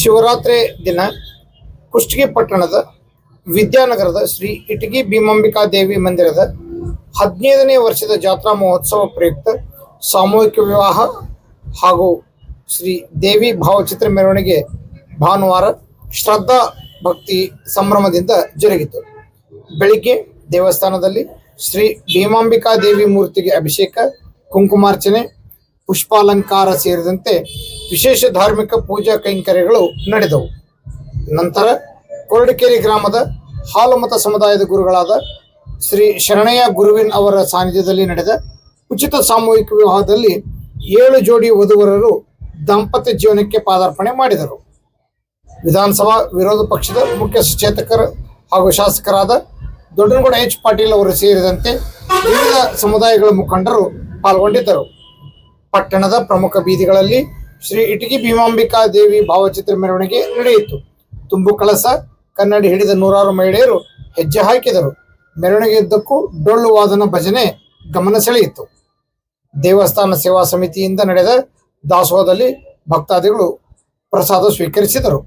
ಶಿವರಾತ್ರಿ ದಿನ ಕುಷ್ಟಗಿ ಪಟ್ಟಣದ ವಿದ್ಯಾನಗರದ ಶ್ರೀ ಇಟಗಿ ಭೀಮಾಂಬಿಕಾ ದೇವಿ ಮಂದಿರದ ಹದಿನೈದನೇ ವರ್ಷದ ಜಾತ್ರಾ ಮಹೋತ್ಸವ ಪ್ರಯುಕ್ತ ಸಾಮೂಹಿಕ ವಿವಾಹ ಹಾಗೂ ಶ್ರೀ ದೇವಿ ಭಾವಚಿತ್ರ ಮೆರವಣಿಗೆ ಭಾನುವಾರ ಶ್ರದ್ಧಾ ಭಕ್ತಿ ಸಂಭ್ರಮದಿಂದ ಜರುಗಿತು. ಬೆಳಿಗ್ಗೆ ದೇವಸ್ಥಾನದಲ್ಲಿ ಶ್ರೀ ಭೀಮಾಂಬಿಕಾ ದೇವಿ ಮೂರ್ತಿಗೆ ಅಭಿಷೇಕ, ಕುಂಕುಮಾರ್ಚನೆ, ಪುಷ್ಪಾಲಂಕಾರ ಸೇರಿದಂತೆ ವಿಶೇಷ ಧಾರ್ಮಿಕ ಪೂಜಾ ಕೈಂಕರ್ಯಗಳು ನಡೆದವು. ನಂತರ ಕೊರಡಕೇರಿ ಗ್ರಾಮದ ಹಾಲುಮತ ಸಮುದಾಯದ ಗುರುಗಳಾದ ಶ್ರೀ ಶರಣಯ್ಯ ಗುರುವಿನ್ ಅವರ ಸಾನ್ನಿಧ್ಯದಲ್ಲಿ ನಡೆದ ಉಚಿತ ಸಾಮೂಹಿಕ ವಿವಾಹದಲ್ಲಿ ಏಳು ಜೋಡಿ ವಧುವರರು ದಾಂಪತ್ಯ ಜೀವನಕ್ಕೆ ಪಾದಾರ್ಪಣೆ ಮಾಡಿದರು. ವಿಧಾನಸಭಾ ವಿರೋಧ ಪಕ್ಷದ ಮುಖ್ಯ ಸಚೇತಕರು ಹಾಗೂ ಶಾಸಕರಾದ ದೊಡ್ಡನಗೌಡ ಎಚ್ ಪಾಟೀಲ್ ಅವರು ಸೇರಿದಂತೆ ವಿವಿಧ ಸಮುದಾಯಗಳ ಮುಖಂಡರು ಪಾಲ್ಗೊಂಡಿದ್ದರು. ಪಟ್ಟಣದ ಪ್ರಮುಖ ಬೀದಿಗಳಲ್ಲಿ ಶ್ರೀ ಇಟಗಿ ಭೀಮಾಂಬಿಕಾ ದೇವಿ ಭಾವಚಿತ್ರ ಮೆರವಣಿಗೆ ನಡೆಯಿತು. ತುಂಬು ಕಳಸ ಕನ್ನಡಿ ಹಿಡಿದ ನೂರಾರು ಮಹಿಳೆಯರು ಹೆಜ್ಜೆ ಹಾಕಿದರು. ಮೆರವಣಿಗೆಯುದ್ದಕ್ಕೂ ಡೊಳ್ಳು ವಾದನ ಭಜನೆ ಗಮನ ಸೆಳೆಯಿತು. ದೇವಸ್ಥಾನ ಸೇವಾ ಸಮಿತಿಯಿಂದ ನಡೆದ ದಾಸೋಹದಲ್ಲಿ ಭಕ್ತಾದಿಗಳು ಪ್ರಸಾದ ಸ್ವೀಕರಿಸಿದರು.